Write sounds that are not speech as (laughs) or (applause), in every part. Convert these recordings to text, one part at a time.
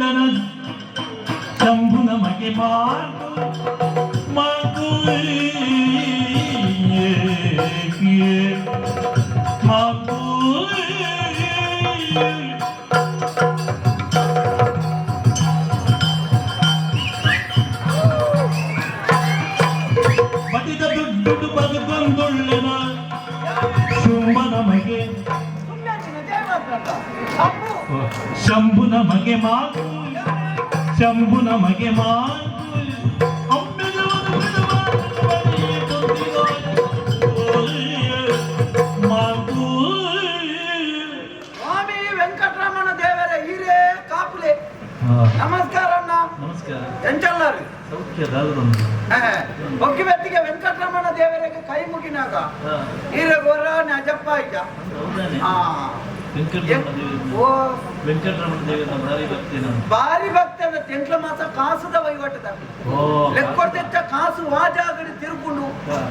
ಬಂದೊಳ್ಳನ ಶಂಭು ನಮಗೆ ಮಾಡು ಮಾತು ಮಾತು ಬಡಿದ ದುಡ್ಡು ಬದುಕೊಂದೊಳ್ಳನ ಶುಂಭ ನಮಗೆ ಪುಣ್ಯಾಚಿನ ದೇವರನ್ನ ಅಪ್ಪು ಶಂಭು ನಮಗೆ ಮಾತು ಶಂಭು ನಮಗೆ ಮಾತು ಅಮ್ಮೆದವನು ಬಿಡುವ ಮಾತು ಸ್ವಾಮಿ ವೆಂಕಟರಮಣ ದೇವರ ಹಿರೇ ಕಾಪುಲೆ ನಮಸ್ಕಾರ ಅಣ್ಣ ನಮಸ್ಕಾರ ಎಂಚಲ್ಲಾರು ಸೌಖ್ಯದಾಗದೊಂದು ಒಕ್ಕಿ ವ್ಯಕ್ತಿಗೆ ವೆಂಕಟರಮಣ ದೇವರಿಗೆ ಕೈ ಮುಗಿನಾಗ ಹಿರೇ ಗೋರ ನಜಪ್ಪ ಇದ್ದ ಹೌದಾನೆ ಆ ಭಾರಿ ಭಕ್ತಿ ಅದ ತೆಂಟ್ಲ ಮಾತ್ರ ಕಾಸುದ ವಹಿವಾಟದ ಲೆಕ್ಕೊಡ್ತಿದ್ದ ಕಾಸು ಆ ಜಾಗಡಿ ತಿರುಕೊಂಡು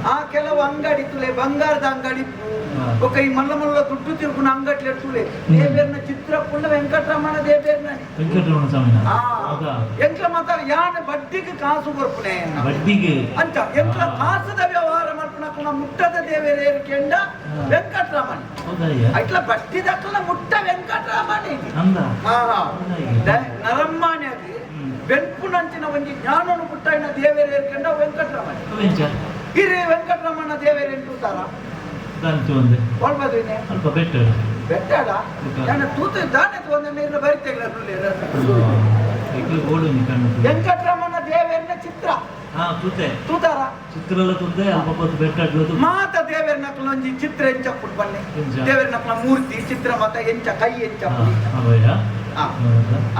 ಆ ಕೆಲವು ಅಂಗಡಿ ತುಲೆ ಬಂಗಾರದ ಅಂಗಡಿ ఒక ఈ మల్ల మల్ల దుడ్డు తిరుగున అంగట్లు ఎట్టులే దేవేరిన చిత్రపుల్ల వెంకటరమణ దేవేరిన వెంకటరమణ స్వామి ఎంట్ల మాత యాన బడ్డీకి కాసు కొరపునే బడ్డీకి. అంత ఎంట్ల కాసుద వ్యవహార ಕುಣ ಮುಟ್ಟದ ದೇವರೇ ಕೆಂಡ ವೆಂಕಟರಾಮನ್ ಅಟ್ಲ ಬಟ್ಟಿ ದಕ್ಕಲ ಮುಟ್ಟ ವೆಂಕಟರಮಣಿ. ಅಂದಾ. ಹಹಾ ನರಮ್ಮನಿಗೆ ಒಂದು ಜ್ಞಾನ ಜ್ಞಾನವನು ಮುಟ್ಟಣ್ಣ ಕೆಂಡ ಇರಕಣ್ಣ ವೆಂಕಟರಮಣಿ. ಇರಿ ವೆಂಕಟರಮಣನ ದೇವರೇನು ಅಂತಾರ. ಸಂತೋಂದೆ. ಓಳ್ಬಹುದು ದಾನೆ ದೇವರ ಚಿತ್ರ. ತೂತಾರ? ಚಿತ್ರಲ್ಲ ತುಂದೆ ಅಪ್ಪತ್ತು ಬೆಟ್ಟಾಗ್ಲೋದು ದೇವರನ ಚಿತ್ರ ಎಂಚ ಪುಡ್ಬಲ್ಲೆ ದೇವರನ ಕಲ ಮೂರ್ತಿ ಚಿತ್ರ ಮತ ಎಂಚ ಕೈ ಎಂಚ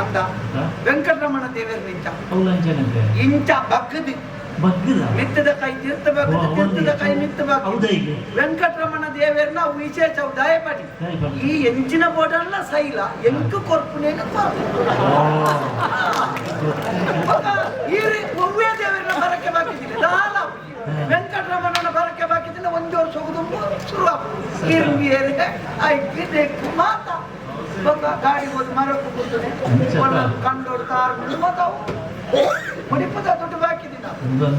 ಅಂದ ವೆಂಕಟರಮಣ ದೇವರನ ಇಂಚ ಇಂಚ ಬಗ್ಗದು. ಮಿತ್ತದ ಕೈ ತಿರ್ತಬೇಕು ತಿರ್ತದ ಕೈ ಮಿತ್ತಬೇಕು ವೆಂಕಟರಮಣ ದೇವರನ ವಿಶೇಷ ದಯಪಡಿ ಈ ಎಂಚಿನ ಬೋರ್ಡಲ್ಲ ಸೈಲ ಎಂಕು ಕೊರ್ಪುನೇನು ಕೊರ್ಪು. (laughs) ಈ ಒವ್ವೆ ದಾಲ ವೆಂಕಟರಮಣನ ಬರಕ್ಕೆ ಬಾಕಿದ್ದಿಲ್ಲ ಒಂದು ವರ್ಷ ಹೋಗುದು ಶುರು ಏರಿ ಐಕಿ ಮಾತ. ಬೊಕ್ಕ ಗಾಡಿ ಹೋದ ಮರಕ್ಕೆ ಕೂತನೆ ಕಂಡೋಡು ಕಾರು ಮತಾವು ಮುಡಿಪುದ ದುಡ್ಡು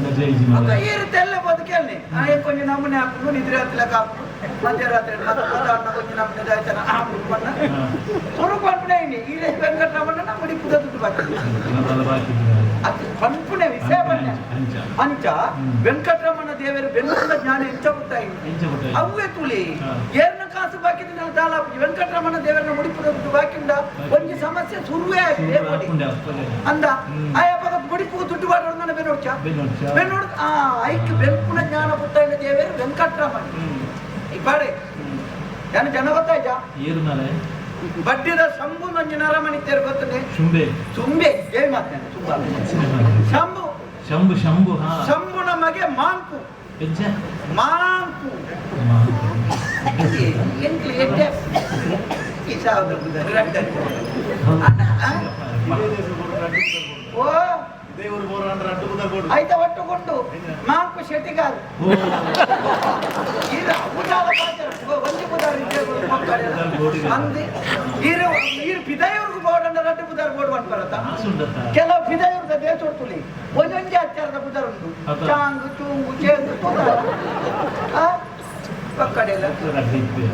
ಕ್ರೇಜಿ ಅಕ್ಕ ಈರು ತೆಲ್ಲ ಬದುಕೇಳಿ ಆಯ ಕೊಂಚ ನಮೂನೆ ಹಾಕೊಂಡು ನಿದ್ರೆ ಹತ್ತಲಕ್ಕ ಕಾಪು ಮಧ್ಯರಾತ್ರಿ ಮತ್ತೆ ಕೊಂಚ ನಮ್ಮ ದಾಯ್ತಾನ ಹಾಕೊಂಡು ಸ್ವರೂಪ ಅನ್ಪಣೆ ಇಲ್ಲಿ ಈರೇ ವೆಂಕಟರಮಣನ ಮುಡಿಪುದ ದುಡ್ಡು ಬಾಕಿ ಅದು ಬನ್ನೆ ಅಂಚ ವೆಂಕಟರಮಣ ದೇವರು ಬೆಂಗಳೂರಿನ ಜ್ಞಾನ ಎಂಚ ಬಿಟ್ಟ ಅವ್ವೆ ತುಳಿ. ಏರ್ನ ಕಾಸು ಬಾಕಿದ ನಾವು ದಾಲಾಪಿ ವೆಂಕಟರಮಣ ದೇವರನ್ನ ಮುಡಿಪುದ ದುಡ್ಡು ಬಾಕಿಂದ ಒಂದು ಸಮಸ್ಯೆ ಸುರುವೇ ಆಗಿದೆ ಅಂದ. ಆಯ ಪದ ಮುಡಿಪು ದುಡ್ಡು ಬಾಡೋದು ನನ್ನ ಬೆನ್ನೋಡ್ಚ ಬೆನ್ನೋಡ್ ಆ ಐಕ್ ಬೆಂಕುನ ಜ್ಞಾನ ಪುತ್ತೈನ ದೇವರು ವೆಂಕಟರಮಣ. ಈ ಬಾಡೆ ಜನ ಜನ ಗೊತ್ತಾಯ್ತ ಏರು ಮೇಲೆ ಬಡ್ಡಿದ ಶಂಭು ನಂಜು ನರಮಣಿ ತೇರು ಗೊತ್ತದೆ ಶುಂಬೆ ತುಂಬೆ ಏನ್ ಮಾತಾಡ ತುಂಬಾ ಶಂಭು ಶಂಭು ಶಂಭು ನಮಗೆ ಮಾಂಕು. ಮಾಂಕು. ಓ ದೇವರು ಬೋರ ಅಂದ್ರೆ ಅಡ್ಡು ಬುದ ಕೊಡು ಐತ ಒಟ್ಟುಕೊಂಡು ಮಾಂಕು ಶೆಟ್ಟಿಗಾರು ಓ ಈರ ಬುಧಾಲ ಪಾತ್ರ ಒಂಜಿ ಬುಧಾರ ಅಂದಿ ಈರು ಈರು ಪಿದಾಯವ್ರಿಗೆ ಬೋರ್ಡ್ ಅಂದ್ರೆ ರಡ್ಡು ಬುಧಾರ ಬೋರ್ಡ್ ಬಂದ್ ಬರತ್ತ ಆಸುಂಡತ್ತ ಕೆಲವು ಪಿದಾಯವ್ರದ ದೇಶ ಹೊಡ್ತುಲಿ ಒಂದೊಂಜಿ ಆಚಾರದ ಬುಧಾರ ಉಂಟು ಅದ. ಚಾಂಗ್ ಚೂಂಗು ಚೇಂಗು ತುದಾರ ಆ ಪಕ್ಕಡೆ ಎಲ್ಲ ರಡ್ಡಿಪ್ಪೆ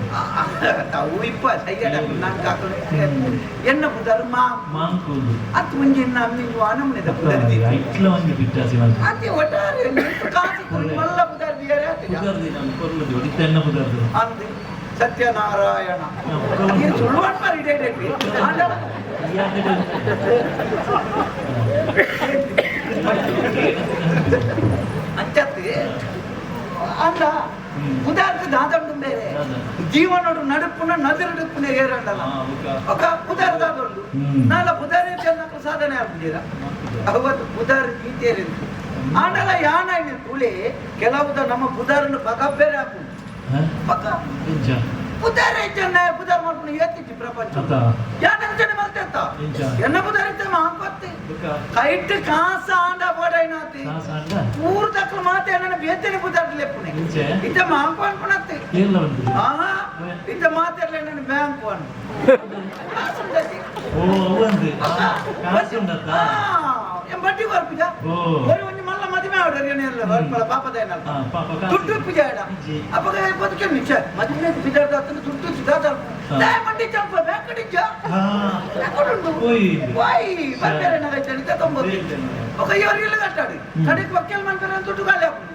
ತಾವು ಇಪ್ಪ ಸೈಯಡ ನಂಗೆ ಹಾಕೊಂಡು ಎನ್ನ ಬುಧಾರ ಮಾ ಮಾಂಕುಲು ಅದು ಮುಂಜಿ ನಮ್ಮಿಂಗು ಅನಮನೆದ ಬುಧಾರದಿ ಐಟ್ಲ ಒಂದು ಬಿಟ್ಟಾಸಿ ಮಾತ್ರ ಅಂತೆ ಒಟ್ಟಾರೆ ನಿಂತು ಕಾಸಿ ಕೊಡಿ ಮಲ್ಲ ಬುಧಾರದಿ ಯಾರೇ ಆತಿಲ್ಲ ಪುದರ್ದಿ ನಾನು ಕೊರ್ಲದಿ ಹೊಡಿತನ್ನ ಪುದರ್ದು ಅಂದೆ ಸತ್ಯನಾರಾಯಣ ನೀನು ಸುಳ್ಳು ಮಾಡಿ ಇಡೇಡಿ ಆಂಡವ ಅಂಚತ್ತಿ ಅಂದ ಉದಾಹರಣೆ ದಾದಂಡು ಬೇರೆ ಜೀವನೋಡು ನಡುಪುನ ನದಿರಡುಪುನ ಏರಂಡಲ್ಲ ಒಕ್ಕ ಉದಾರ ದಾದಂಡು ನಾಲ ಉದಾರ ಚೆನ್ನಕ ಸಾಧನೆ ಆಗ್ಬಿಟ್ಟಿರ ಅವತ್ತು ಉದಾರ ಗೀತೆಯಲ್ಲಿ ಆನಲ್ಲ ಯಾನ ತುಳಿ ಕೆಲವುದ ನಮ್ಮ ಬುಧಾರನ್ನು ಪಕ್ಕ ಬೇರೆ ಹಾಕು ಪಕ್ಕ ಎಂಚ ಪುದರ್ ಚೆನ್ನ ಪುದರ್ ಮಾಡ್ಕೊಂಡು ಏತಿಚ್ಚಿ ಪ್ರಪಂಚ ಅತ್ತ ಯಾನಂಚನೆ ಮಲ್ತೆತ್ತ ಎಂಚ ಎನ್ನ ಪುದರ್ ಇತ್ತೆ ಮಾಂಕೊತ್ತಿ ಬುಕ್ಕ ಕೈಟ್ ಕಾಸ ಆಂಡ ಬೋಡೈನಾತಿ ಸಾಸ ಅಂಡ ಊರ್ ದಕ್ಕಲು ಮಾತೆ ನನ್ನ ಬೇತನೆ ಪುದರ್ ಲೆಪ್ಪುನೆ ಎಂಚೆ ಇತ್ತ ಮಾಂಕು ಅನ್ಕೊಳತ್ತಿ ಕೇರಳ ಉಂಟು ಆಹಾ ಇತ್ತ ಮಾತೆರ್ಲೆ ನನ್ನ ಬ್ಯಾಂಕು ಅನ್ನು ಓ ಅವಂದು ಕಾಸು ಉಂಡತ್ತ ಎಂ ಬಡ್ಡಿ ಬರ್ಪಿದ ಓ. ಆರ್ಡರ್ ಏನಿಲ್ಲ ಹೊರಪಲ ಪಾಪದ ಏನಲ್ಲ. ದುಡ್ಡು ಪಿಜಾಡ ಅಪ್ಪಗ ಬದುಕೆ ನಿಜ ಮದುವೆ ಪಿಜಾಡ ಅಂತ ದುಡ್ಡು ಸಿದ್ಧಾರ್ಥ ದಾಯ ಮಂಡಿ ಚಂಪ ಬ್ಯಾಂಕ್ ನಿಜ ತಗೊಂಡು ಬಾಯಿ ಬರ್ತಾರೆ ನಾಗೈತೆ ಅಂತ ತೊಂಬೋದು ಒಕ್ಕ ಇವರಿಗೆಲ್ಲ ಕಟ್ಟಾಡಿ ಕಡೆಗೆ ಒಕ್ಕಲ್ ಮಾಡ್ತಾರೆ ಅಂತ ದುಡ್ಡು ಖಾಲಿ ಹಾಕೊಂಡು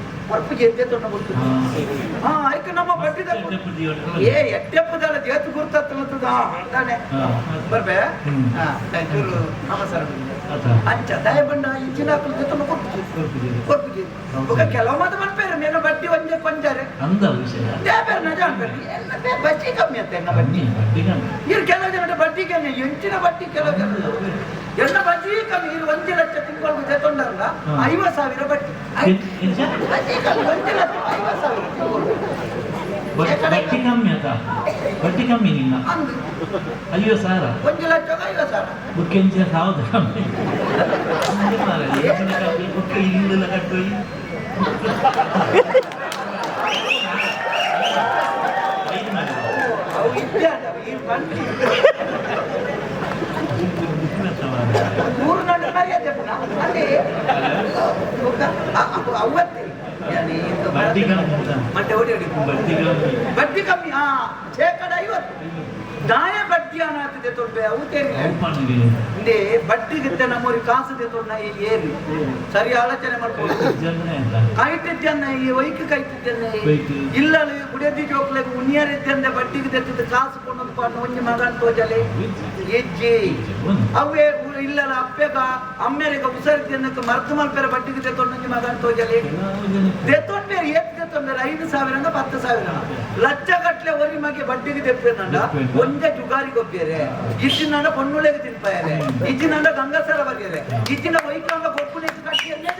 దూరం అయితే ಹೌದಾ ಕೊರಪು ಜೆದ್ದೆ ತೊಂಡ ಗುರ್ತು ಹಾ ಹಾ ಐಕ ನಮ್ಮ ಬಡ್ಡಿ ಏ ಎಟ್ಟೆಪ್ಪದಲ್ಲ ಜೇತು ಗುರ್ತತ್ತದ ತಾನೆ ಹಾ. ಬರ್ಬೆ ಹ್ಮ್. ಹಾ ಇವರು ನಮಸ್ಕಾರ ಅದ ಅಂಚ ದಯ ಬಂಡ ಇಂಚಿನ ಹಾಕಲು ಜೊತೆ ಕೊಟ್ಟು ಕೊಟ್ಟು ఒక ಕೆಲವು ಮಾತು ಮನ್ಪೇರು ಮೇನ ಬಡ್ಡಿ ಒಂದೇ ಕೊಂಜಾರೆ ಅಂದ ವಿಷಯ ದೇಬೇರು ನಜ ಅನ್ಬೇಡಿ ಎಲ್ಲ ಬೇ ಬಡ್ಡಿ ಕಮ್ಮಿ ಅಂತ ಎನ್ನ ಬಡ್ಡಿ ಬಡ್ಡಿ ಬಡ್ಡಿ ಇವ್ರು ಕೆಲವು ಜನ ಬಡ್ಡಿಗೆ ಎಂಚಿನ ಬಡ್ಡಿ ಕೆಲವು ಜನ ಎನ್ನ ಬಡ್ಡಿ ಕಮ್ಮಿ ಲಕ್ಷ ತಿಂಗಳು ಜೊತೆಗೊಂಡಾರಲ್ಲ ಹಾ. ಐವತ್ತು ಸಾವಿರ ಬಟ್ಟೆ ಐವತ್ತು ಸಾವಿರ ತಿಂಗಳು. ಬಡ್ಡಿ ಕಮ್ಮಿ ಅದ? ಬಟ್ಟಿ ಕಮ್ಮಿ ನಿನ್ನ? ಅಯ್ಯೋ ಸಾರ? ಒಂದು ಲಕ್ಷ ಐವತ್ತು ಸಾವಿರ. ಬುಕ್ಕೆಂಚ ಹೌದು ಕಮ್ಮಿ. ಬುಕ್ ಇಲ್ಲ ಕಟ್ಟೋಯಿ ಐದು ಮಾಡಿ ಅವು ಇದ್ದೇ ಅದಾವ ಈ ಬಂಡಿ ಮೂರು ನನ್ನ ಮರ್ಯಾದೆ ಪುನಃ ಅಲ್ಲಿ ಅವತ್ತೇ ಯಾನಿ ಇದು ಬಡ್ಡಿ ಕಮ್ಮಿ ಅಂತ. ಮತ್ತೆ ಹೊಡಿ ಹೊಡಿ ಬಡ್ಡಿ ಕಮ್ಮಿ ಬಡ್ಡಿ ಕಮ್ಮಿ ಹಾ ಶೇಕಡ ಐವತ್ತು ದಾಯ ಬಡ್ಡಿ ಅನ್ನತ್ತಿದೆ ತೊಂಬೆ ಅವು ತೇರಿ ಓಪನ್ಗೆ ಇಂದೆ ಬಡ್ಡಿಗಿದ್ದ ನಮ್ಮೂರಿ ಕಾಸು ತೊಂಡ ಏನು? ಸರಿ ಆಲೋಚನೆ ಮಾಡ್ಕೊಂಡು ಕೈಟಿದ್ದನ್ನ ಈ ವೈಕ್ ಕೈಟಿದ್ದನ್ನ ವೈಕ್. ಇಲ್ಲ ಗುಡಿಯದಿ ಜೋಕ್ಲೆ ಉನಿಯರಿದ್ದಂದೆ ಬಡ್ಡಿಗೆ ತೆತ್ತದ ಕಾಸು ಕೊಂಡೊಂದು ಪಾಡು ಒಂಜಿ ಮಗನ್ ತೋಜಲೆ. ಒಂದು ಅವೇ ಇಲ್ಲಲ್ಲ ಅಪ್ಪೆಗ ಅಮ್ಮೆರಿಗ ಉಸರಿದ್ದನ್ನಕ್ಕೆ ಮರ್ತು ಮಲ್ಪೆರ ಬಡ್ಡಿಗೆ ತೆತ್ತೊಂದು ಮಗನ್ ತೋಜಲೆ. ತೆತ್ತೊಂಡ್ಬೇರೆ ಏತ್ ತೆತ್ತೊಂಡ್ಬೇರೆ ಐದು ಸಾವಿರ ಪತ್ತು ಸಾವಿರ ಲಜ್ಜಗಟ್ಲೆ ಒರಿ ಮಗೆ ಬಡ್ಡಿಗೆ ತೆಪ್ಪೇನಂಡ ಒಂದೇ ಜುಗಾರಿಗೆ ಒಬ್ಬೇರೆ ಇಜ್ಜಿನಂಡ ಪೊಣ್ಣುಳೆಗೆ ತಿನ್ಪಾಯರೆ. ಇಜ್ಜಿನಂಡ ಗಂಗಸರ ಬರೆಯರೆ ಇಜ್ಜಿನ ವೈಕಾಂಗ ಗೊಬ್ಬುಲೆ ಕಟ್ಟಿಯಲ್ಲೇ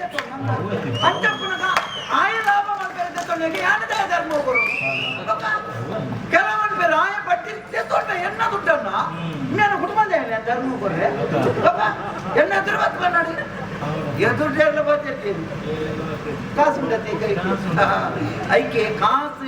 ಅಂತ ಪುನಗ ಆಯ ಲಾಭ ಮಾಡ್ತಾರೆ ತಗೊಂಡಾಗ ಯಾರದ ಧರ್ಮ ಹೋಗೋರು ಕೆಲವೊಂದು ಬೇರೆ ಆಯ ಬಟ್ಟಿ ತೆಗೊಂಡ ಎಣ್ಣ ದುಡ್ಡನ್ನ ಇನ್ನೇನು ಕುಟುಂಬದ ಧರ್ಮ ಹೋಗೋರೆ ಎಣ್ಣ ಹತ್ರ ಬತ್ಕೊಂಡಿ ಎದುರು ಬರ್ತೈತಿ. ಕಾಸು ಬಿಡತ್ತೆ ಐಕೆ ಕಾಸು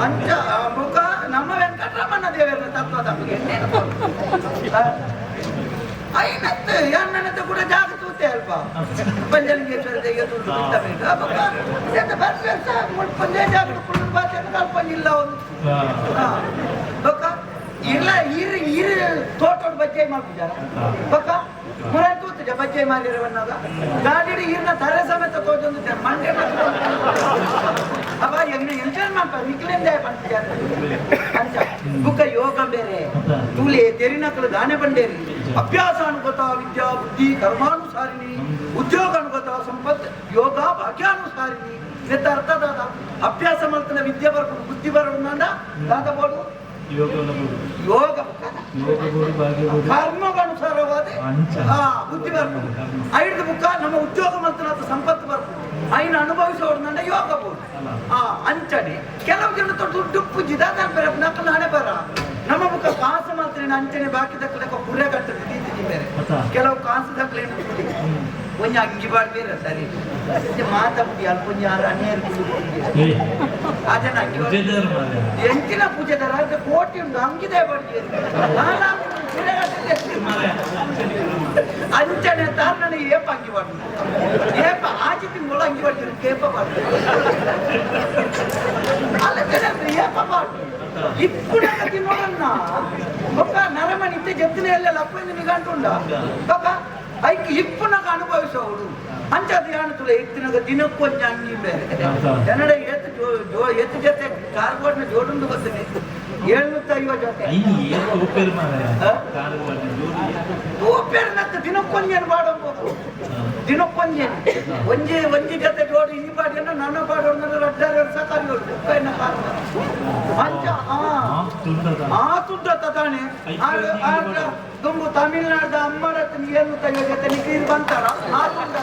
ಅಂಚ ಮುಖ ನಮ್ಮ ವೆಂಕಟರಮಣ ದೇವರ ತತ್ವ ತಮಗೆ ಐನತ್ತು ಎನ್ನನತ್ತು ಕೂಡ ಜಾಗ ತೂತೆ ಅಲ್ಪ ಪಂಜಲಿಂಗೇಶ್ವರ ದೇಗೆ ತೂತು ಬಿಟ್ಟಬೇಕು ಅವಾಗ ಬರ್ಬೇಕು ಪಂಜೆ ಜಾಗ ಕುಳ್ಳು ಬಾಚೆ ಕಲ್ಪನಿಲ್ಲ ಅವನು. ಬಕ್ಕ ಇಲ್ಲ, ಇರು ಇರು ತೋಟ ಬಜ್ಜೆ ಮಾಡ್ತಿದ್ದಾರೆ ಬಕ್ಕ ತೂತಿಜ ಬಜ್ಜೆ ಮಾಡಿರುವನ್ನಾಗ ಗಾಡಿ ಈರ್ನ ತರೆ ಸಮೇತ ತೋಜೊಂದು ಮಂಡೆ ಅವ ಹೆಂಗ್ ಎಂಜಾಯ್ ಮಾಡ್ತಾರೆ? ನಿಕ್ಲಿಂದ ಮಾಡ್ತಿದ್ದಾರೆ ಅಂಚ ಬುಕ್ಕ ಯೋಗ ಬೇರೆ. ತೂಲೆ ತೆರಿನಕಲು ದಾನೆ ಬಂಡೇರಿ. ಅಭ್ಯಾಸ ಅನುಗತ, ವಿದ್ಯಾ, ಬುದ್ಧಿ ಕರ್ಮಾನುಸಾರಿಣಿ ಉದ್ಯೋಗ ಅನುಗತ, ಸಂಪತ್, ಯೋಗ, ಭಾಗ್ಯಾನುಸಾರಿಣಿ. ನೆತ್ತ ಅರ್ಥ ದಾದ ಅಭ್ಯಾಸ ಮಾಡ್ತಾನೆ ವಿದ್ಯೆ ಬರ್ಕೊಂಡು ಬುದ್ಧಿ ಬರೋಣ ದಾದ ಬೋಡು ಬಿಡು. ಯೋಗ. ಯೋಗ ಗುರು ಭಾಗ್ಯ. ಕರ್ಮಗನುಸಾರವಾದ ಬುದ್ಧಿ ಬರ್ತದೆ. ಐದು ಮುಖ ನಮ್ಮ ಉದ್ಯೋಗ ಮಾಡ್ತಾನ ಸಂಪತ್ತು ಬರ್ತದೆ. ಐನ ಅನುಭವಿಸೋರ್ನಂಡ ಯೋಗ ಬೋದು ಆ ಅಂಚನೆ. ಕೆಲವು ಜನ ದುಡ್ಡು ಪೂಜಿದ ನಕಲು ಹಣೆ ಬರ. ನಮ್ಮ ಮುಖ ಕಾಸು ಮಾಡ್ತಾರೆ ಅಂಚನೆ ಬಾಕಿ ದಕ್ಕಲಕ್ಕ ಪುರೆ ಕಟ್ಟದೆ ಬೇರೆ ಕೆಲವು ಕಾಸು ದಕ್ಕಲೆ ಹ್ಮ್. ಒಂಜ ಅಂಗಿ ಬಾಡ್ಬೇರೆ ಸರಿ ಮಾತಾಡಿ ಅಲ್ಪ ಒಂಜ ಆರು ಅನ್ಯಾರು ಏ, ಅದನ್ನ ಅಂಗಿ ಬಾಡ್- ಪೂಜೆದಾರ ಮಾರ್ರೆ. ಎಂಚಿನ ಪೂಜೆದಾರ ಅಂತ ಕೋಟಿ ಉಂಟು ಅಂಗಿದೆ ಬಡ್ಡಿ ಮಾರ್ರೆ, ಅಂಚನೆ ತಾರಣ ಏಪ ಅಂಗಿ ಬಾಡು ಏಪ ಆಚೆ ತಿಂಗಳು ಅಂಗಿ ಬಾಡ್ತಿರು ಕೇಪ ಬಾಡು ಅಲ್ಲ ಜನರು ಏಪ ಬಾಡು ఇప్పుడు తినోడన్న ఒక నరమని ఇస్తే చెప్తూనే వెళ్ళాలి అప్పుడు నీకు అంటుండా ఒక ಐಕ್ ಇಪ್ಪು ನಗ ಅಂತ ಅಂಚ ಧ್ಯಾನತುಲ ಎತ್ತಿನಗ ದಿನಕ್ಕೊಂದು ಅಂಗಿ ಬೇರೆ. ಕನ್ನಡ ಏತ್ ಜೋ- ಎತ್ತು ಜೊತೆ ಕಾರ್ಬೋರ್ಡ್ನ ಜೋಡುಂದು ಬರ್ತದೆ. ಏಳ್ನೂತ್ತ ಐವತ್ತು ಜೊತೆ ತೂಪೇರ್ನತ್ತ ದಿನಕ್ಕೊಂಜೇನು ಬಾಡೋದು. ದಿನಕ್ಕೊಂಜೇನು ಒಂಜಿ ಒಂಜಿ ಜೊತೆ ಜೋಡಿ ಈ ಬಾಡಿಯನ್ನು ನನ್ನ ಬಾಡೋದು ಅಂಚ ಆ ಆಗ ಆಗ ತುಂಬ ತಮಿಳ್ನಾಡ ಅಮ್ಮರತ್ ಏನು ತೆಗೆಯೋಕೆ ನೀರು ಬಂತಾರ ಆ ತುಂಡ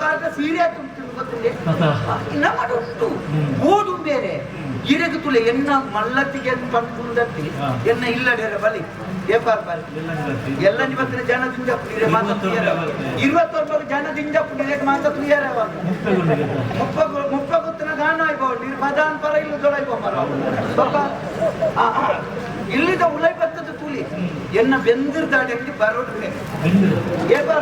ತಾನೆ. ಸೀರೆ ತುಂಬ್ತೀನಿ ಗೊತ್ತಿದೆ ಉಂಟು ಬೇರೆ. ಇರೆಗೆ ತುಲೆ ಎನ್ನ ಮಲ್ಲತ್ತಿಗೆ ಪಂಪುಂದತ್ತಿ. ಎನ್ನ ಇಲ್ಲಡೇರ ಬಲಿ. ಏಪಾರ್ ಬಲಿ ಎಲ್ಲ ನಿಗತ್ತಿ. ಎಲ್ಲ ನಿವತ್ತಿನ ಜನದಿಂದ ಪುಡಿರೆ ಮಾತ ಇವತ್ತೊಂದು ಯಾವತ್ತು? ಇರುವತ್ತೊಂಬತ್ತು ಜನದಿಂದ ಪುಡಿರೆ ಮಾತ ತುಳಿಯಾರ ಮುಪ್ಪೆಗೊಂಡಿದೆ. ಮುಪ್ಪ ಮುಪ್ಪ ಗೊತ್ತಿನ ಗಾನ ಆಯ್ಬೋ ನೀರು ಬದಾನ್ ಪರ ಇಲ್ಲ ಮರ ಪಾಪ ಇಲ್ಲಿದ ಉಲೈ ಬರ್ತದ ಕೂಲಿ. ಎನ್ನ ಬೆಂದಿರ್ದಾಡಿ ಬರೋದ್ರೆ ಏ ಬರ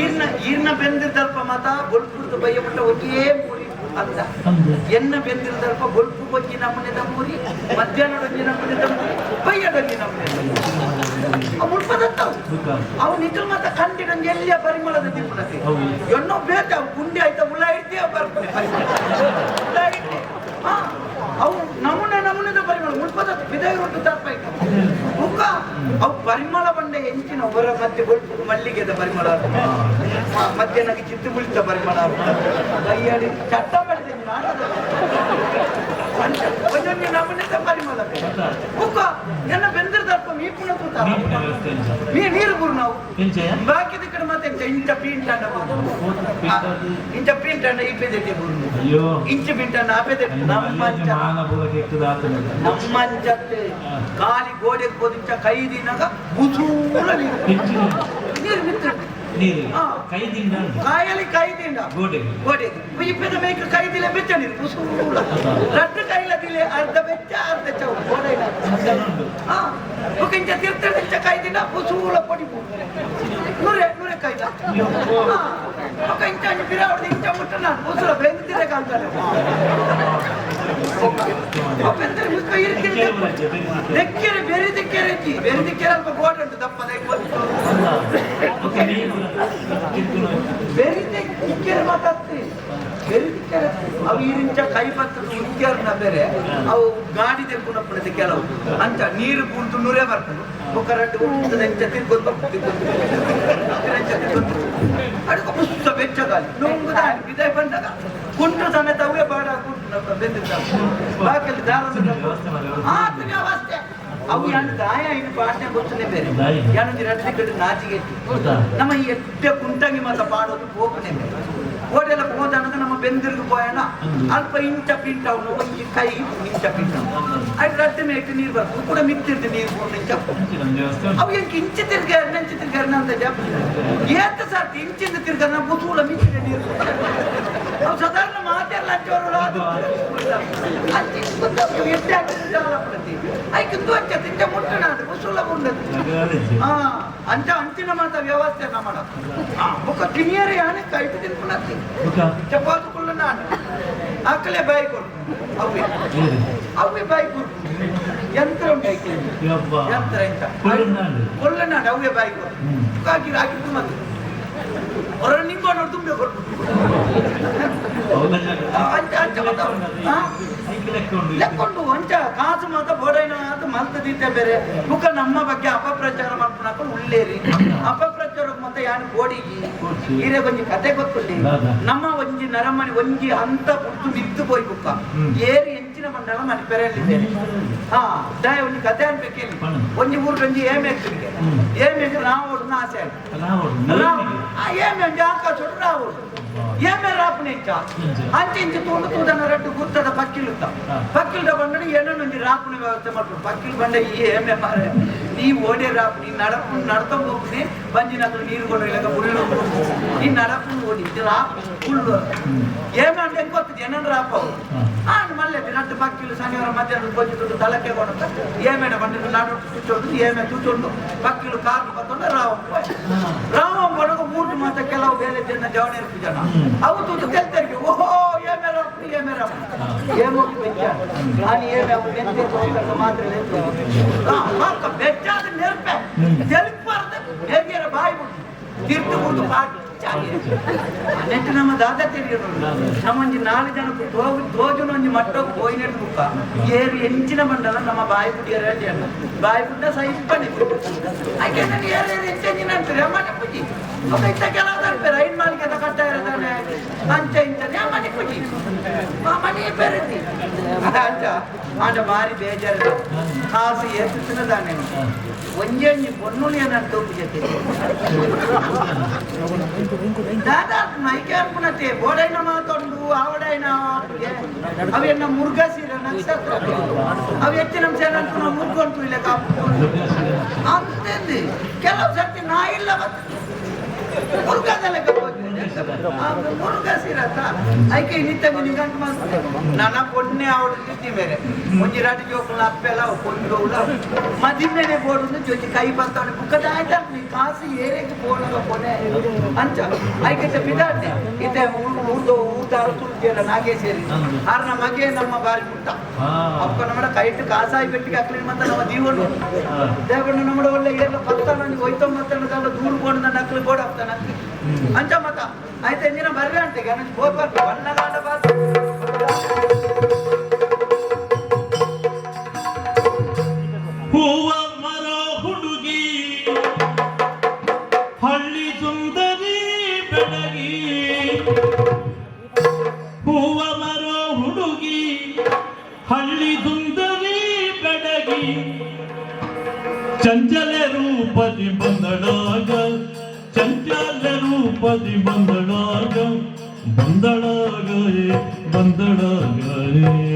ಎನ್ನ ಈರ್ನ ಬೆಂದಿರ್ದಲ್ಪ ಮತ ಬೊಲ್ಪುರ್ದು ಬಯ್ಯ ಬಿಟ್ಟ ಒಟ್ಟಿಯೇ ಮೂರಿ ಅಂತ ಅಂದು ಎನ್ನ ಬೆಂದಿರದಲ್ಪ ಗೊಲ್ಪು ಬಜ್ಜಿ ನಮ್ಮನೆ ತಮ್ಮೂರಿ ಮಧ್ಯಾಹ್ನ ನಮ್ಮನೆ ತಮ್ಮೂರಿ ಡೊಂಜಿ ನಮ್ಮನೆ ಮುಳ್ಪದತ್ತವು. ದುಃಖ ಅವು ನಿಖಲ್ ಮಾತ ಕಂಡಿಡೊಂಜಿ ಎಲ್ಲಿಯ ಪರಿಮಳದ ಹೌದು. ಎನ್ನೋ ಬೇಕ ಅವು ಗುಂಡಿ ಆಯ್ತಾ ಉಳ್ಳ ಉಳ ಇಡ್ತಿ ಹಾ ಅವು ನಮೂನೆ ನಮೂನೆದ ಪರಿಮಳ ಮುಳ್ಪದ ಬಿದೈ ರೊಟ್ಟು ತರ್ಬೇಕು ಮುಖ ಅವು ಪರಿಮಳ ಬಂಡೆ ಎಂಚಿನ ಅವರ ಮತ್ತೆ ಗೊಳ್ಪು ಮಲ್ಲಿಗೆದ ಪರಿಮಳ ಮತ್ತೆ ನನಗೆ ನಗೆ ಚಿತ್ತು ಮುಳಿತ ಪರಿಮಳ ಕೈಯಾಡಿ ಚಟ್ಟ ನಮೂನೆದ ಪರಿಮಳ ಮುಖ ಎನ್ನ ಬೆಂದಿರ್ದಪ್ಪ ಮೀಪುಣ ತೂತ ನೀರಿನ ವ್ಯವಸ್ಥೆ ಇಲ್ಲ. ನೀ ನೀರು ಗುರು ನಾವು ಹೆಂಚೆಯ ಬಾಕಿದ ಕಡೆ ಮತ್ತೆ ಇಂಚ ಪೀಂಟ ಇಂಚ ಪೀಂಟ ಇಪ್ಪದೆ ಗುರು ಅಯ್ಯೋ ಇಂಚು ಪಿಂಟ ಆಪೆದೆ ನಮ್ಮ ಅಲ್ಲಿ ಮಾನ ಬೋಲಕ್ಕೆ ಇರ್ತದ ಆತನ ನಮ್ಮಂಚತ್ತೆ ಕಾಲಿ ಗೋಡೆಗೆ ಹೋದಿಂಚ ಕೈ ದಿನಗ ಬುಸೂಲ ನೀರು ಹೆಚ್ಚಿನ ನೀರು ಮಿತ್ರ ನೀರು ಹಾ. ಕೈ ದಿಂಡ ಉಂಟು. ಕಾಯಲ್ಲಿ ಕೈ ದಿಂಡ ಗೋಡೆಗೆ ಗೋಡೆಗೆ ಇಪ್ಪದ ಮೇಕ ಕೈ ದಿಲೆ ಬೆಚ್ಚ ನೀರು ಬುಸೂಲ ರಟ್ಟು ಕೈಲ ದಿಲೆ ಅರ್ಧ ಬೆಚ್ಚ ಅರ್ಧ ಚೌ ಗೋಡೆ ಉಂಟು. ಹಾ ಇಂಚ ತಿರ್ತಿಂಚ ಕೈ ದಿನ ಬುಸೂಲ ಪೊಡಿ ನೂರೆ ನೂರೆ ಕೈದ ಹಾ ఒక ఇంచ పిరావుడు ఇంచ ముట్టన్నాడు ముసలు బెందిరే కాంతాడు ಒಬ್ಬಂದ್ರೆ ಮುಖ ಇರಿಕಿರಿ ಕೆರೆ ಬರುತ್ತೆ, ಬೆಂಕಿ. ದೆಕ್ಕೆರೆ ಬೇರೆ ದೆಕ್ಕೆರೆ ಇಜ್ಜಿ ಬೇರೆ ಕುಕ್ಕೇರ್ ಮಾತಾಡ್ತೀವಿ ಬೇರೆ ದಿಕ್ಕೆರೆ ಅವು ಈರಿಂಚ ಕೈ ಬರ್ತದ ಉದ್ಯಾರ್ನ ಬೇರೆ ಅವು ಗಾಡಿ ತೆಕ್ಕೊಂಡಪ್ಪಡದೆ ಕೆಲವು. ಅಂತ ನೀರು ಕುಂತು ನೂರೇ ಬರ್ತದೆ ಒಕ್ಕರಟ್ಟು ಉಂಟದ ಎಂಚ ತಿರ್ಗೊಂಡು ಅಡುಗ ಪುಸ್ತ ಬೆಚ್ಚಗಾಲಿ ಗಾಲಿ ದಾರಿ ಬಿದಾಯ ಬಂದಾಗ ಕುಂಟು ಸಮೇತ ಅವೇ ಬಾಡ ಕುಂಟು. ಬೆಂದಿರ್ತಾವೆ ಬಾಕಲ್ಲಿ ದಾರದ ವ್ಯವಸ್ಥೆ ಮಾಡಿ ಆತ ವ್ಯವಸ್ಥೆ ಅವು ಯಾರು ದಾಯ ಇನ್ನು ಭಾಷೆ ಗೊತ್ತನೆ ಬೇರೆ. ಯಾರು ರಡ್ಡಿ ಕಡೆ ನಾಚಿಗೆ? ನಮ್ಮ ಈ ಎಡ್ಡೆ ಕುಂಟಂಗಿ ಮಾತ್ರ ಪಾಡೋದು ಹೋಗನೆ ಬೇರೆ. ಓಡೆಲ್ಲ ಹೋದಾಗ ನಮ್ಮ ಬೆಂದಿರ್ಗು ಪೋಯಣ ಹ್ಮ್. ಅಲ್ಪ ಇಂಚ ಪಿಂಟ ಅವನು ಒಂದು ಕೈ ಇಂಚ ಪಿಂಟ ಅದು ರಡ್ಡೆ ಮೇಟು ನೀರು ಬರ್ತದೆ ಕೂಡ ಮಿತ್ತಿರ್ದು ನೀರು ಕೊಂಡು ಇಂಚ ಹೆಂಚಿನ ವ್ಯವಸ್ಥೆ ಉಂಟು. ಅವು ಎಂಕ್ ಇಂಚು ತಿರ್ಗಾರ ನೆಂಚು ತಿರ್ಗಾರ ಅಂತ ಜಪ ಏತ ಸಾರ್ತಿ ಇಂಚಿಂದ ತಿರ್ಗಾರ ಬುಸೂಳ ಮಿಚ್ಚಿನ ನೀರು. ಅವು ಸಾಧಾರಣ ಮಾತೆಲ್ಲ ಹಚ್ಚೋರು ಎಡ್ಡೆ ಹಾಕಿದ್ರೆ ಐಕಿಂದು ಅಂಚ ತಿಂಚ ಮುಟ್ಟಣ ಅದು ಬುಸೂಳ ಮುಂದದ್ದು ನಗರದಲ್ಲಿ. ಅಂತ ಅಂತಿನಮಾತ ವ್ಯವಸ್ಥೆಯನ್ನ ಮಾಡಪ್ಪ ಆ ಬುಕ್ಕ ತಿನ್ನಿಯರು ಯಾನಕ್ಕೆ ಐದು ತಿನ್ಕೊಂಡಿ ಚಪಾತುಕೊಳ್ಳ ನಾನು. ಅಕ್ಕಲೇ ಬಾಯಿ ಕೊಡು. ಅವೇ ಅವೇ ಬಾಯಿ ಕೊಡು. ಯಂತ್ರ ಉಂಟು. ಯಂತ್ರ ಎಂತ? ಕೊಳ್ಳನಾಡು ಅವೇ ಬಾಯಿ ಕೊಡು. ಬುಕ್ಕ ಹಾಕಿ ಹಾಕಿದ್ದು ಮತ್ತೆ ಹೊರ ಕಾಸು ಮಾತ ಬೋಡೈನ ಅಂತ ಮಲ್ತದಿದ್ದೆ ಬೇರೆ. ಮುಖ ನಮ್ಮ ಬಗ್ಗೆ ಅಪಪ್ರಚಾರ ಮಾಡ್ಕೊಳಕ ಉಳ್ಳೇರಿ ಅಪಪ್ರಚಾರ ಮತ್ತೆ ಯಾರು ಗೋಡಿಗಿ? ಕೋಡ್ಸಿ. ಒಂಜಿ ಕತೆ ಗೊತ್ತುಂಡಿ ನಮ್ಮ ಒಂಜಿ ನರಮಣಿ ಒಂಜಿ ಅಂತ ಬಿಟ್ಟು ಬಿದ್ದು ಹೋಯ್ ಬುಕ್ಕ. ಏರಿ ಎಂಚಿನ ಮಂಡಲ ಮನೆ ಪೆರೆಯಲ್ಲಿದ್ದೇನೆ ಹಾ ದಯ ಒಂಜಿ ಕತೆ ಅನ್ಬೇಕೇಳಿ. ಒಂಜಿ ಊರು ಒಂಜಿ ಏಮೆ ಹ್ಮ್. ಏಮೆ ನಾವು ಆಸೆ. ಆಯ್ತು ಏಮೆ ಒಂಜಿ ಆಕಾಶ ರಾವು ಏಮೆ ರಾಪುನೆ ಇಂಚ ಇಂಚ. ಅಂಚೆ ಇಂಚೆ ತೋಂಡು ತೂದನ ರಡ್ಡು ಗುರ್ತದ ಪಕ್ಕಿಲುತ್ತ ಹಾ. ಪಕ್ಕಿಲ್ದ ಬಂದ್ರೆ ಏನೊಂದು ರಾಪುನ ವ್ಯವಸ್ಥೆ ಮಾಡ್ಕೊಂಡು ಪಕ್ಕಿಲ್ ಬಂಡ ಈ ಏಮೆ ಮಾರೆ ನೀ ಓಡೆ ರಾಪು ನೀ ನಡಪು ನಡ್ಕೊಂಡು ಹೋಗ್ತೀನಿ ಬಂಜಿನ ಹತ್ರ ನೀರು ಕೊಂಡು ಇಲ್ಲಗ ಬುಳ್ಳು ನೀ ನಡಪು ಓಡಿ ಇದು ರಾಪು ಫುಲ್ಲು ಏಮೆ ಅಂದ್ರೆ ಗೊತ್ತಿದೆ ಏನನ್ನ ರಾಪ ಅವು ಹಾ. ಆ ಮಲ್ಲೆ ರಡ್ಡು ಪಕ್ಕಿಲು ಶನಿವಾರ ಮಧ್ಯಾಹ್ನ ಕೊಂಚ ದುಡ್ಡು ಪಕ್ಕಿಲು ಕಾರು ಬತ್ತೊಂಡ ರಾವ್ ರಾಮ ಬಡಗ ಮೂರು ಮಾತ ಕೆಲವು ಬೇರೆ ಜನ ಜವಣ ಇರ್ತಿದ್ದಾನ ಅವು ತೂತು ಗೆಲ್ತರಿಗೆ ಓಹೋ, ಏ ಮೇರ ಏ ಮೇರ ಏನೋ ಬೆಚ್ಚ ನಾನು ಏನೇ ಅವ್ರು ನೆನ್ಪಿರ್ತ ಮಾತ್ರ ನೆನ್ಪ. ಬೆಚ್ಚಾದ ಹೆಂಗಿರ ಬಾಯಿ ಬಿಟ್ಟು ತಿರ್ತು ನೆಟ್ಟು ನಮ್ಮ ದಾದ ತೆರಿಯೋರು ನಮ್ಮೊಂಜಿ ನಾಲ್ಕು ಜನ ತೋಗು ತೋಜುನ ಒಂಜಿ ಮಟ್ಟಕ್ಕೆ ಹೋಯ್ನೆಟ್ಟು ಬುಕ್ಕ ಏರು ಎಂಚಿನ ಬಂಡಲ ನಮ್ಮ ಬಾಯಿ ಬುಡಿಯರ ಅಲ್ಲ ಬಾಯಿ ಬುಡ್ಡ ಸೈಪನೆ ಆಕೆ ನಾನು ಏರು ಏರು ಎಂಚಿನ ಅಂತಾರೆ ಮನೆ ಪೂಜಿ ಅಮ್ಮ ಇತ್ತ ಕೆಲವು ತರ್ಪೆ ರೈನ್ ಮಾಲಿಕೆ ಕಟ್ಟ ಇರೋದಾನೆ ಅಂಚ ಇಂಚನೆ ಆ ಮನೆ ಪೂಜಿ ಆ ಮನೆ ಬೇರೆತಿ ಅಂಚ ಆಂಡ ಮಾರಿ ಬೇಜಾರು ಕಾಸು ಎತ್ತಿನ ದಾನೆ ಒಂಜಿ ಒಂಜಿ ಪೊನ್ನುಳಿಯನ್ನ ತೋಪು దాదా మైకే అనుకున్నట్టే ఓడైన మాతోండు ఆవిడైన అవి ఎన్న మురుగసీర నక్షత్రం అవి ఎత్తినం చేయాలనుకున్న మురుగొంటు ఇలా కాపుకోండి అంతేంది ಕೆಲವು ಸರ್ತಿ ನಾ ಇಲ್ಲ ಮುರುಗದ ಸಿರತ್ತಾ ಐಕೆ ನಿಂತ ನಿಗಂಟ್ ಮಾಡ್ತಾರೆ ನನ್ನ ಪೊಡ್ನೆ ಅವಳು ನಿಂತಿ ಮೇರೆ ಒಂಜಿ ರಾಟಿ ಜೋಕುಲ ಅಪ್ಪೆಲ್ಲ ಕೊಂಡೋಲ ಮದಿಮೇನೆ ಬೋಡುಂದು ಜೊತೆ ಕೈ ಬರ್ತಾವನೆ ಬುಕ್ಕದ ಆಯ್ತಾ ನೀ ಕಾಸು ಏರೇಗೆ ಬೋಡಲ್ಲ ಕೊನೆ ಅಂಚ ಐಕೆ ಬಿದಾಡ್ದೆ ಇತ್ತೆ ಊರ್ದು ಊತಾರು ತುಳ್ದಿಯಲ್ಲ ನಾಗೇ ಸೇರಿ ಆರ್ ನಮ್ಮ ಮಗೆ ನಮ್ಮ ಬಾರಿ ಮುಟ್ಟ ಅಪ್ಪ ನಮ್ಮ ಕೈಟ್ ಕಾಸಾಯಿ ಬೆಟ್ಟಿಗೆ ಹಾಕ್ಲಿ ಮತ್ತೆ ನಮ್ಮ ದೀವನು ದೇವಣ್ಣ ನಮ್ಮ ಒಳ್ಳೆ ಎಲ್ಲ ಪತ್ತಾನ ಹೋಯ್ತೊಂಬತ್ತಲ್ಲ ದೂರು ಬೋಡ್ದ ನಕ್ಲು ಬೋಡ್ ಹಾಕ್ತಾನೆ ಅಂಚ ಮತ ಎಂದಿನ ಬರ್ರಿ ಅಂತೆ ಗಣೇಶ್ ಹೋಗ್ಬಾರ್ದು ಬಣ್ಣಗಾಡ ಬಾರ್ದು ರೂಪದಿ ಬಂದಳಾಗ ಬಂದಳಾಗ ಬಂದಳಾಗ ಬಂದಳಾಗ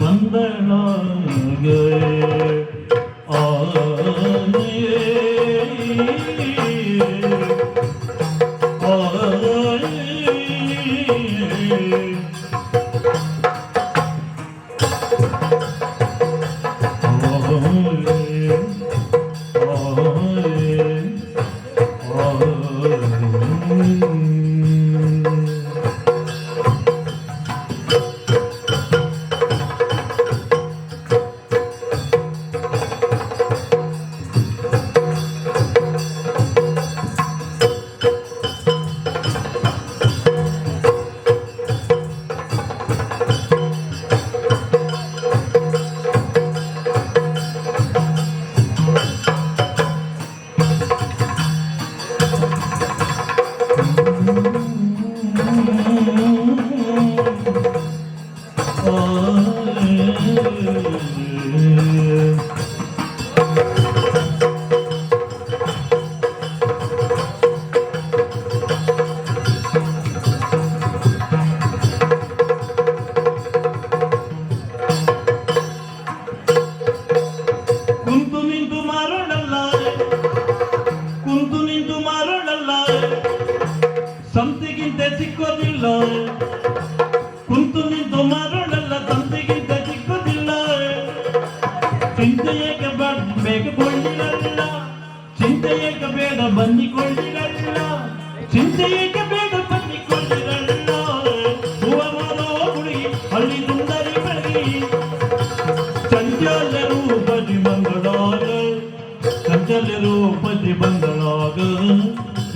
बंधन गए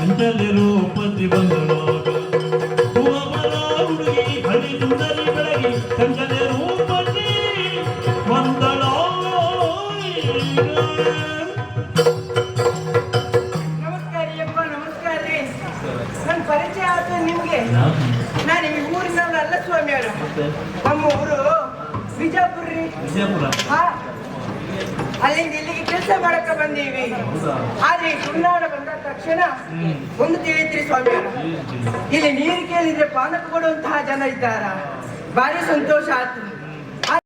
ಚಂಚಲ ರೂಪದಿ ಬಂದಳಾಗ ಹೂವ ಮರ ಹುಡುಗಿ ಸುಂದರಿ ಬೆಳಗಿ ನಮಸ್ಕಾರ ಅಪ್ಪ ನಮಸ್ಕಾರ ರೀ. ನನ್ನ ಪರಿಚಯ ಆಯ್ತು ನಿಮಗೆ. ನಾನು ಈ ಊರಿನವರಲ್ಲ ಸ್ವಾಮಿ ಅವರು. ನಮ್ಮ ಊರು ಬಿಜಾಪುರ ರೀ. ವಿಜಯಪುರ ಹಾ. ಅಲ್ಲಿಂದ ಇಲ್ಲಿಗೆ ಕೆಲಸ ಮಾಡಕ್ಕೆ ಬಂದೀವಿ. ಆದ್ರೆ ಬಂದ ತಕ್ಷಣ. ಒಂದು ತಿಳಿತ್ರಿ ಸ್ವಾಮಿ. ಇಲ್ಲಿ ನೀರು ಕೇಳಿದ್ರೆ ಪಾನಕ ಕೊಡುವಂತಹ ಜನ ಇದ್ದಾರ? ಭಾರಿ ಸಂತೋಷ ಆಯ್ತು.